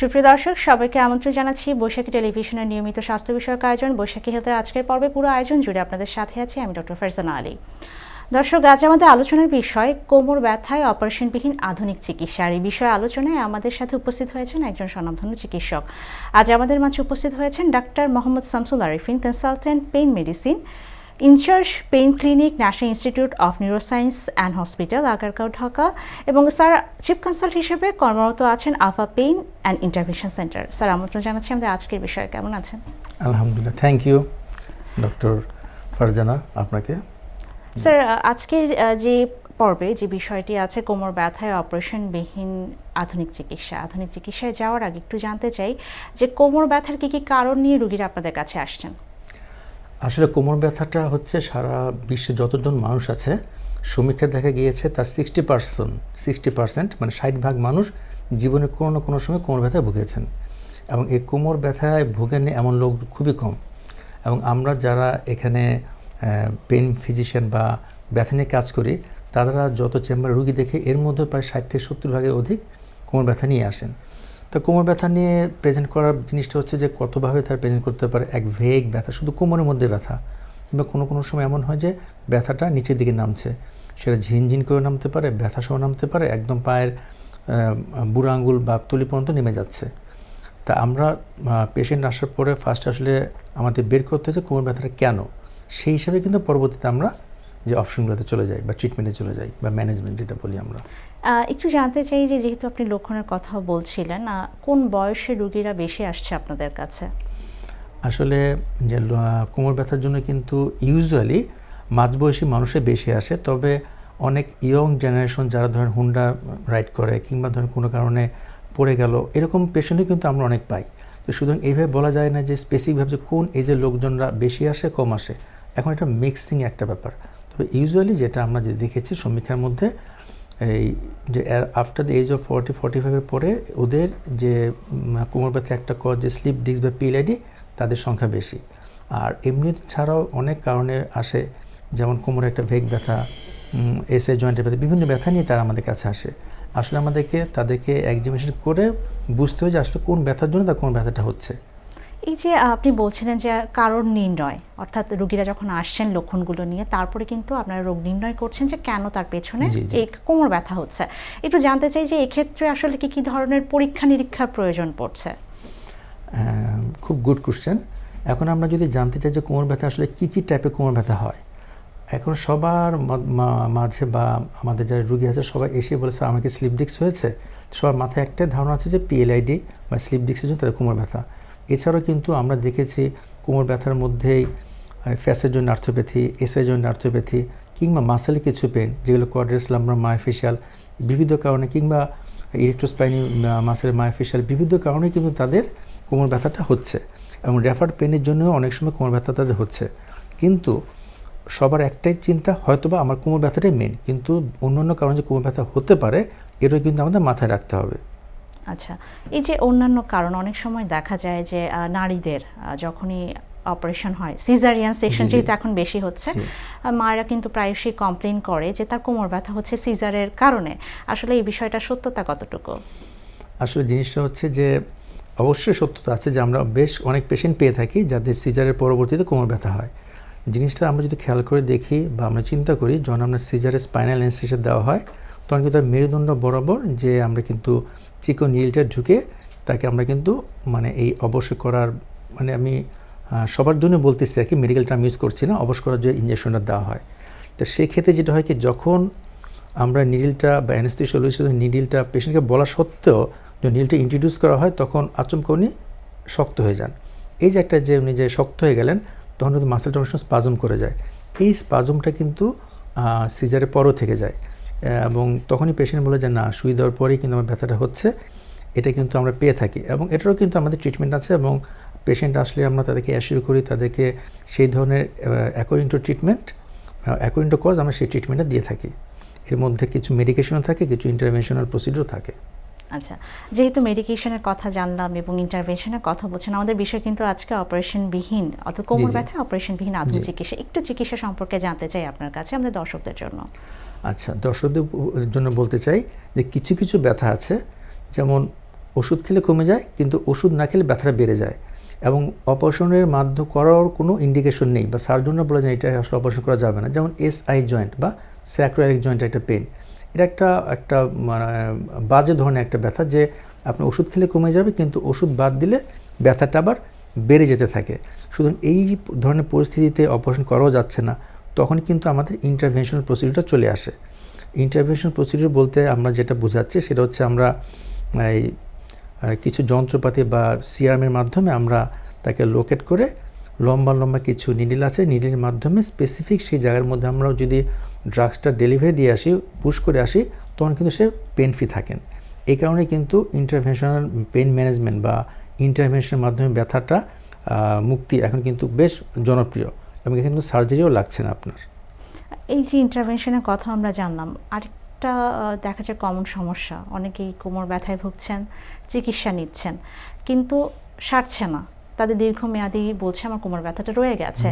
সুপ্রিয় দর্শক, সবাইকে আমন্ত্রণ জানাচ্ছি বৈশাখী টেলিভিশনের নিয়মিত স্বাস্থ্য বিষয়ক আয়োজন। বৈশাখী হেলথের আজকের পর্বে পুরো আয়োজন জুড়ে আপনাদের সাথে আছি আমি ডক্টর ফারজানা আলী। দর্শক, আজ আমাদের আলোচনার বিষয়, কোমর ব্যথায় অপারেশনবিহীন আধুনিক চিকিৎসা আর এই বিষয়ে আলোচনায় আমাদের সাথে উপস্থিত হয়েছেন একজন স্বনামধন্য চিকিৎসক। আজ আমাদের মাঝে উপস্থিত হয়েছেন doctor Mohammad Shamsul Arifin consultant pain medicine in charge pain clinic national institute of neuroscience and hospital Agargaon Dhaka. এবং স্যার চিফ কনসাল্ট হিসেবে কর্মরত আছেন আফা pain and intervention centre. Sir আমন্ত্রণ জানাচ্ছি আমাদের আজকের বিষয়ে। কেমন আছেন? আলহামদুলিল্লাহ থ্যাংক ইউ ডক্টর ফারজানা আপনাকে? স্যার আজকের যে পর্বে যে বিষয়টি আছে কোমর ব্যথায় অপারেশনবিহীন আধুনিক চিকিৎসা। আধুনিক চিকিৎসায় যাওয়ার আগে একটু জানতে চাই যে কোমর ব্যথার কী কী কারণ নিয়ে রুগীরা আপনাদের কাছে আসছেন? আসলে কোমর ব্যথাটা হচ্ছে সারা বিশ্বে যতজন মানুষ আছে, সমীক্ষায় দেখা গিয়েছে তার সিক্সটি পার্সেন্ট সিক্সটি পার্সেন্ট মানে ষাট ভাগ মানুষ জীবনে কোনো না কোনো সময় কোমর ব্যথায় ভুগেছেন। এবং এই কোমর ব্যথায় ভুগেন এমন লোক খুবই কম। এবং আমরা যারা এখানে পেন ফিজিশিয়ান বা ব্যথা নিয়ে কাজ করি, তারা যত চেম্বারে রুগী দেখে এর মধ্যে প্রায় ষাট থেকে সত্তর ভাগের অধিক কোমর ব্যথা নিয়ে আসেন। তো কোমর ব্যথা নিয়ে প্রেজেন্ট করার জিনিসটা হচ্ছে যে কতভাবে তার প্রেজেন্ট করতে পারে, এক ভেগ ব্যথা, শুধু কোমরের মধ্যে ব্যথা। কিংবা কোনো কোনো সময় এমন হয় যে ব্যথাটা নিচের দিকে নামছে। সেটা ঝিনঝিন করে নামতে পারে ব্যথা সহ নামতে পারে, একদম পায়ের বুড়ো আঙ্গুল বা তুলি পর্যন্ত নেমে যাচ্ছে। তা আমরা পেশেন্ট আসার পরে ফার্স্ট আসলে আমাদের বের করতে হচ্ছে কোমর ব্যথাটা কেন? সেই হিসাবে কিন্তু পরবর্তীতে আমরা যে অপশনগুলোতে চলে যাই বা ট্রিটমেন্টে চলে যাই বা ম্যানেজমেন্ট যেটা বলি আমরা। একটু জানতে চাই যে যেহেতু আপনি লক্ষণের কথা বলছিলেন কোন বয়সের রোগীরা বেশি আসছে আপনাদের কাছে? আসলে যে কোমর ব্যথার জন্য কিন্তু ইউজুয়ালি মাঝবয়সী মানুষে বেশি আসে তবে অনেক ইয়ং জেনারেশন যারা ধরেন হুন্ডা রাইড করে কিংবা ধরেন কোনো কারণে পড়ে গেল এরকম পেশেন্টও কিন্তু আমরা অনেক পাই। তো সুতরাং এইভাবে বলা যায় না যে স্পেসিফিকভাবে যে কোন এজের লোকজনরা বেশি আসে কম আসে। এখন এটা মিক্সিং একটা ব্যাপার। তবে ইউজুয়ালি যেটা আমরা যে দেখেছি সমীক্ষার মধ্যে, এই যে after the age of forty forty ফাইভের পরে ওদের যে কোমর ব্যথা একটা কজ যে স্লিপ ডিস্ক বা পিএলআইডি তাদের সংখ্যা বেশি। আর এমনি ছাড়াও অনেক কারণে আসে, যেমন কোমরে একটা ভেগ ব্যথা এসএ জয়েন্টের ব্যথা, বিভিন্ন ব্যথা নিয়ে তারা আমাদের কাছে আসে। আসলে আমাদেরকে, তাদেরকে এক্সামিনেশন করে বুঝতে হয় যে আসলে কোন ব্যথার জন্য তার কোন ব্যথাটা হচ্ছে। এই যে আপনি বলছিলেন যে কারণ নির্ণয় অর্থাৎ রোগীরা যখন আসছেন লক্ষণগুলো নিয়ে তারপরে কিন্তু আপনারা রোগ নির্ণয় করছেন যে কেন তার পেছনে। এই কোমর ব্যথা হচ্ছে। একটু জানতে চাই যে এক্ষেত্রে আসলে কি কি ধরনের পরীক্ষা নিরীক্ষার প্রয়োজন পড়ছে? খুব গুড কোশ্চেন এখন আমরা যদি জানতে চাই যে কোমর ব্যথা আসলে কী কী টাইপের কোমর ব্যথা হয়? এখন সবার মাঝে বা আমাদের যারা রুগী আছে সবাই এসে বলেছে আমাকে স্লিপ ডিস্ক হয়েছে? সবার মাথায় একটাই ধারণা আছে যে পিএলআইডি বা স্লিপ ডিস্কের জন্য তাদের কোমর ব্যথা। এছাড়াও কিন্তু আমরা দেখেছি কোমর ব্যথার মধ্যেই ফ্যাসের জন্য আর্থোপ্যাথি এসের জন্য আর্থোপ্যাথি কিংবা মাসেল কিছু পেন যেগুলো কোয়াড্রেস লাম্বার মায়োফেশিয়াল বিবিধ কারণে কিংবা ইলেকট্রোস্পাইনি মাসেলের মায়োফেশিয়াল বিবিধ কারণে কিন্তু তাদের কোমর ব্যথাটা হচ্ছে এবং রেফার পেনের জন্য অনেক সময় কোমর ব্যথা তাদের হচ্ছে। কিন্তু সবার একটাই চিন্তা, হয়তোবা আমার কোমর ব্যথাটাই মেন কিন্তু অন্য অন্য কারণে যে কোমর ব্যথা হতে পারে, এটাও কিন্তু আমাদের মাথায় রাখতে হবে। আচ্ছা এই যে অন্যান্য কারণ অনেক সময় দেখা যায় যে নারীদের যখনই অপারেশন হয় সিজারিয়ান সেকশন। যেহেতু এখন বেশি হচ্ছে মায়েরা কিন্তু প্রায়শই কমপ্লেন করে যে তার কোমর ব্যথা হচ্ছে সিজারের কারণে। আসলে এই বিষয়টা সত্যতা কতটুকু? আসলে জিনিসটা হচ্ছে যে অবশ্যই সত্যতা আছে যে আমরা বেশ অনেক পেশেন্ট পেয়ে থাকি যাদের সিজারের পরবর্তীতে কোমর ব্যথা হয়। জিনিসটা আমরা যদি খেয়াল করে দেখি বা আমরা চিন্তা করি যখন আমরা সিজারের স্পাইনাল অ্যানেস্থেসিয়া দেওয়া হয় তখন কিন্তু তার মেরুদণ্ড বরাবর যে আমরা কিন্তু চিকো নীলটা ঢুকে তাকে আমরা কিন্তু মানে এই অবশ্য করার মানে আমি সবার জন্য বলতেছি আর কি মেডিকেল টার্ম ইউজ করছি না অবশ্য করার যে ইঞ্জেকশনটা দেওয়া হয়। তো সেক্ষেত্রে যেটা হয় কি, যখন আমরা নিডিলটা বা অ্যানেস্থেসিওলজিস্ট নিডিলটা পেশেন্টকে বলা সত্ত্বেও যে নিডিলটা ইন্ট্রোডিউস করা হয়, তখন আচমকা উনি শক্ত হয়ে যান। এই যে একটা যে উনি যে শক্ত হয়ে গেলেন, তখন কিন্তু মাসেলটা অনেক স্পাজম করে যায়। এই স্পাজমটা কিন্তু সিজারের পরও থেকে যায়। এবং তখনই পেশেন্ট বলে যে না সুই দেওয়ার পরেই কিন্তু আমার ব্যথাটা হচ্ছে। এটা কিন্তু আমরা পেয়ে থাকি এবং এটারও কিন্তু আমাদের ট্রিটমেন্ট আছে এবং পেশেন্ট আসলে আমরা তাদেরকে অ্যাসিওর করি তাদেরকে সেই ধরনের according to treatment according to cause আমরা সেই ট্রিটমেন্টটা দিয়ে থাকি। এর মধ্যে কিছু মেডিকেশনও থাকে কিছু ইন্টারভেনশনাল প্রসিডিও থাকে। আচ্ছা যেহেতু মেডিকেশনের কথা জানলাম এবং ইন্টারভেনশনের কথা বলছেন আমাদের বিষয় কিন্তু আজকে অপারেশন বিহীন অর্থাৎ কোমর ব্যথা অপারেশন বিহীন আধুনিক চিকিৎসা। একটু চিকিৎসা সম্পর্কে জানতে চাই আপনার কাছে আমাদের দর্শকদের জন্য। আচ্ছা দর্শকদের জন্য বলতে চাই যে কিছু কিছু ব্যথা আছে। যেমন ওষুধ খেলে কমে যায়, কিন্তু ওষুধ না খেলে ব্যথাটা বেড়ে যায়। এবং অপারেশনের মাধ্যম করার কোনো ইন্ডিকেশন নেই বা সার্জনরা বলে যে এটা আসলে অপারেশন করা যাবে না। যেমন এস আই জয়েন্ট বা স্যাক্রোয়ালিক জয়েন্ট একটা পেন এটা একটা একটা মানে বাজে ধরনের একটা ব্যথা যে আপনি ওষুধ খেলে কমে যাবে, কিন্তু ওষুধ বাদ দিলে ব্যথাটা আবার বেড়ে যেতে থাকে। সুতরাং এই ধরনের পরিস্থিতিতে অপারেশন করাও যাচ্ছে না। তখন কিন্তু আমাদের ইন্টারভেনশনাল প্রসিডিউরটা চলে আসে। ইন্টারভেনশন প্রসিডিউর বলতে আমরা যেটা বোঝাচ্ছি সেটা হচ্ছে আমরা, এই কিছু যন্ত্রপাতি বা সিআরএমের মাধ্যমে আমরা তাকে লোকেট করে লম্বা লম্বা কিছু নিডিল আছে নিডিলের মাধ্যমে স্পেসিফিক সেই জায়গার মধ্যে আমরা যদি ড্রাগসটা ডেলিভারি দিয়ে আসি পুশ করে আসি, তখন কিন্তু সে পেন ফ্রি থাকেন। এই কারণে কিন্তু ইন্টারভেনশনাল পেন ম্যানেজমেন্ট বা ইন্টারভেনশনের মাধ্যমে ব্যথাটা মুক্তি এখন কিন্তু বেশ জনপ্রিয়। এবং এখানে কিন্তু সার্জারিও লাগছে না আপনার। এই যে ইন্টারভেনশনের কথা আমরা জানলাম আরেকটা দেখা যায় কমন সমস্যা। অনেকেই কোমর ব্যথায় ভুগছেন চিকিৎসা নিচ্ছেন কিন্তু সারছে না। তাদের দীর্ঘমেয়াদী বলছে আমার কোমর ব্যথাটা রয়ে গেছে।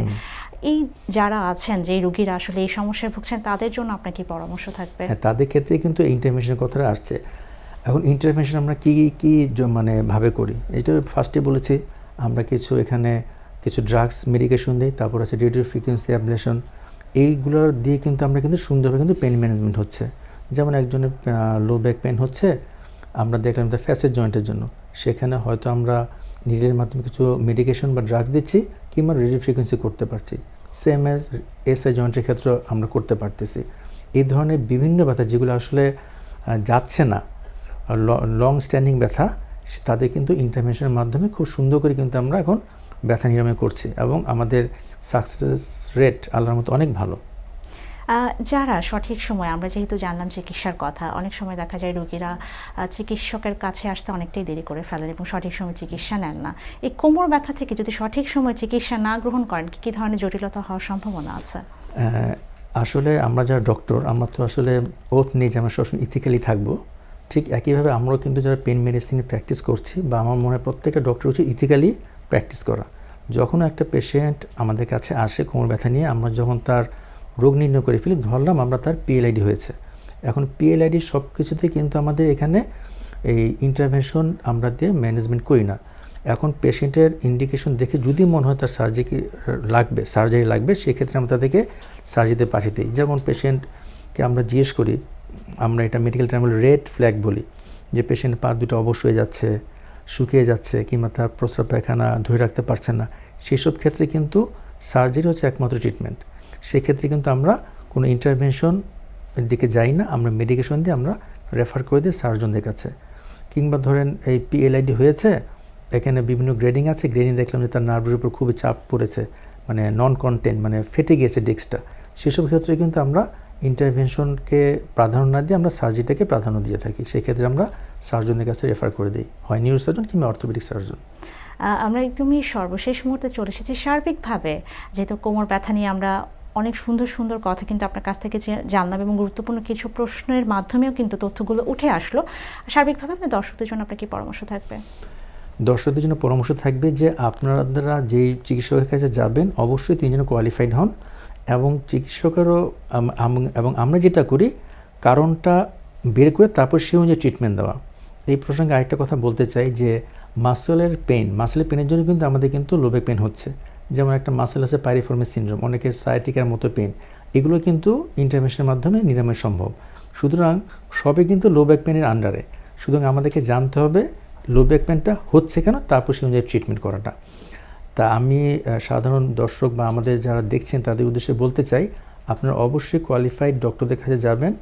এই যারা আছেন যে রুগীরা আসলে এই সমস্যায় ভুগছেন তাদের জন্য আপনার কি পরামর্শ থাকবে? হ্যাঁ তাদের ক্ষেত্রে কিন্তু ইন্টারভেনশনের কথাটা আসছে। এখন ইন্টারভেনশন আমরা কী কী মানে ভাবে করি? এটা ফার্স্টে বলেছি আমরা কিছু এখানে কিছু ড্রাগস মেডিকেশন দিই তারপর আছে রেডিও ফ্রিকোয়েন্সি অ্যাবলেশন এইগুলোর দিয়ে কিন্তু আমরা কিন্তু সুন্দরভাবে কিন্তু পেন ম্যানেজমেন্ট হচ্ছে। যেমন একজনের লো ব্যাক পেন হচ্ছে, আমরা দেখলাম যে ফ্যাসের জয়েন্টের জন্য। সেখানে হয়তো আমরা নিজের মাধ্যমে কিছু মেডিকেশন বা ড্রাগ দিচ্ছি কিংবা রেডিও ফ্রিকোয়েন্সি করতে পারছি। সেম এস এসআই জয়েন্টের ক্ষেত্রে আমরা করতে পারতেছি। এই ধরনের বিভিন্ন ব্যথা যেগুলো আসলে যাচ্ছে না, লং স্ট্যান্ডিং ব্যথা তাদের কিন্তু ইন্টারভেনশনের মাধ্যমে খুব সুন্দর করে কিন্তু আমরা এখন ব্যথা নিরাময় করছি এবং আমাদের সাকসেস রেট আল্লাহর মতো অনেক ভালো। যারা সঠিক সময় আমরা যেহেতু জানলাম চিকিৎসার কথা অনেক সময় দেখা যায় রোগীরা চিকিৎসকের কাছে আসতে অনেকটাই দেরি করে ফেলেন এবং সঠিক সময় চিকিৎসা নেন না। এই কোমর ব্যথা থেকে যদি সঠিক সময় চিকিৎসা না গ্রহণ করেন কি কী ধরনের জটিলতা হওয়ার সম্ভাবনা আছে? আসলে আমরা যারা ডক্টর আমরা তো আসলে ওথ নিয়ে যে আমরা সবসময় ইথিক্যালি থাকব। ঠিক একইভাবে আমরাও কিন্তু যারা পেন মেডিসিনে প্র্যাকটিস করছি বা আমার মনে হয় প্রত্যেকটা ডক্টর হচ্ছে ইথিক্যালি প্র্যাকটিস করা। যখন একটা পেশেন্ট আমাদের কাছে আসে কোমর ব্যথা নিয়ে, আমরা যখন তার রোগ নির্ণয় করে ফেলি, ধরলাম আমরা তার পিএলআইডি হয়েছে। এখন পিএলআইডি সব কিছুতে কিন্তু আমাদের এখানে এই ইন্টারভেনশন আমরা দিয়ে ম্যানেজমেন্ট করি না। এখন পেশেন্টের ইন্ডিকেশন দেখে যদি মনে হয় তার সার্জারি লাগবে সার্জারি লাগবে, সেক্ষেত্রে আমরা তাদেরকে সার্জারিতে পাঠিয়ে দিই। যেমন পেশেন্টকে আমরা জিজ্ঞেস করি, আমরা এটা মেডিকেল টার্ম রেড ফ্ল্যাগ বলি, যে পেশেন্ট পা দুটো অবশ হয়ে যাচ্ছে শুকিয়ে যাচ্ছে কিংবা তার প্রস্রাব পায়খানা ধরে রাখতে পারছে না। সেসব ক্ষেত্রে কিন্তু সার্জারি হচ্ছে একমাত্র ট্রিটমেন্ট সেক্ষেত্রে কিন্তু আমরা কোনো ইন্টারভেনশন দিকে যাই না, আমরা মেডিকেশন দিয়ে আমরা রেফার করে দিই সার্জনদের কাছে। কিংবা ধরেন এই পিএলআইডি হয়েছে, এখানে বিভিন্ন গ্রেডিং আছে গ্রেডিং দেখলাম যে তার নার্ভের উপর খুবই চাপ পড়েছে মানে নন কন্টেন্ট মানে ফেটে গিয়েছে ডিস্কটা সেসব ক্ষেত্রে কিন্তু আমরা ইন্টারভেনশনকে প্রাধান্য না দিয়ে আমরা সার্জারিটাকে প্রাধান্য দিয়ে থাকি। সেক্ষেত্রে আমরা সার্জনের কাছে রেফার করে দিই। হয় নিউরো সার্জন কিংবা অর্থোপেডিক সার্জন আমরা একদমই সর্বশেষ মুহূর্তে চলে এসেছি সার্বিকভাবে। যেহেতু কোমর ব্যথা নিয়ে আমরা অনেক সুন্দর সুন্দর কথা কিন্তু আপনার কাছ থেকে জানলাম এবং গুরুত্বপূর্ণ কিছু প্রশ্নের মাধ্যমেও কিন্তু তথ্যগুলো উঠে আসলো। সার্বিকভাবে আপনার দর্শকদের জন্য আপনার কি পরামর্শ থাকবে? দর্শকদের জন্য পরামর্শ থাকবে যে আপনারা যেই চিকিৎসকের কাছে যাবেন অবশ্যই তিনি যেন কোয়ালিফাইড হন। এবং চিকিৎসকেরও এবং আমরা যেটা করি, কারণটা বের করে তারপর সে অনুযায়ী ট্রিটমেন্ট দেওয়া। এই প্রসঙ্গে আরেকটা কথা বলতে চাই যে মাসেলের পেন মাসেলের পেনের জন্য কিন্তু আমাদের কিন্তু লোবে পেন হচ্ছে। যেমন একটা মাসেল আছে পাইরিফর্মিস সিনড্রোম অনেকের সায়াটিকার মতো পেন এগুলো কিন্তু ইন্টারভেনশনের মাধ্যমে নিরাময় সম্ভব। সুতরাং সবই কিন্তু লো ব্যাক পেনের আন্ডারে সুতরাং আমাদেরকে জানতে হবে লো ব্যাক পেনটা হচ্ছে কেন? তারপর সেই অনুযায়ী ট্রিটমেন্ট করাটা। তা আমি সাধারণ দর্শক বা আমাদের যারা দেখছেন তাদের উদ্দেশ্যে বলতে চাই আপনারা অবশ্যই কোয়ালিফাইড ডক্টরদের কাছে যাবেন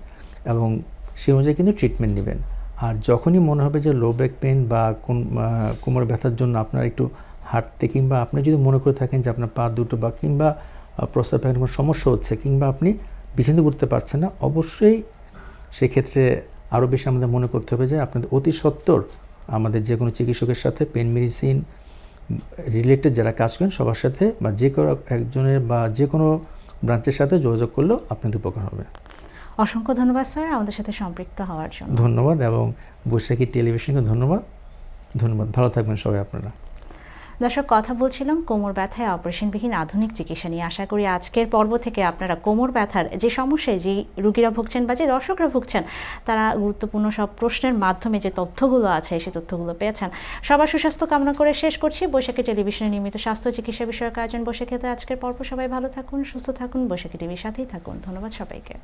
এবং সেই অনুযায়ী কিন্তু ট্রিটমেন্ট নেবেন। আর যখনই মনে হবে যে লো ব্যাক পেন বা কোন কোমর ব্যথার জন্য আপনার একটু হাঁটতে কিংবা আপনি যদি মনে করে থাকেন যে আপনার পা দুটো বা কিংবা আহ, প্রস্রাব পায়খানার কোনো সমস্যা হচ্ছে কিংবা আপনি বিছানা করতে পারছেন না অবশ্যই সেক্ষেত্রে আরও বেশি আমাদের মনে করতে হবে যে আপনাদের অতি সত্বর আমাদের যে কোনো চিকিৎসকের সাথে পেন মেডিসিন রিলেটেড যারা কাজ করেন সবার সাথে বা যে কোনো একজনের বা যে কোনো ব্রাঞ্চের সাথে যোগাযোগ করলেও আপনাদের উপকার হবে। অসংখ্য ধন্যবাদ স্যার আমাদের সাথে সম্পৃক্ত হওয়ার জন্য। ধন্যবাদ এবং বৈশাখী টেলিভিশনকে ধন্যবাদ। ধন্যবাদ। ভালো থাকবেন সবাই আপনারা। দর্শক, কথা বলছিলাম কোমর ব্যথায় অপারেশনবিহীন আধুনিক চিকিৎসা নিয়ে। আশা করি আজকের পর্ব থেকে আপনারা কোমর ব্যথার যে সমস্যায় যে রুগীরা ভুগছেন বা যে দর্শকরা ভুগছেন, তারা গুরুত্বপূর্ণ সব প্রশ্নের মাধ্যমে যে তথ্যগুলো আছে, সেই তথ্যগুলো পেয়েছেন। সবার সুস্বাস্থ্য কামনা করে শেষ করছি। বৈশাখী টেলিভিশনের নিয়মিত স্বাস্থ্য চিকিৎসা বিষয়ক আয়োজন বৈশাখীতে আজকের পর্ব। সবাই ভালো থাকুন, সুস্থ থাকুন, বৈশাখী টিভির সাথেই থাকুন। ধন্যবাদ সবাইকে।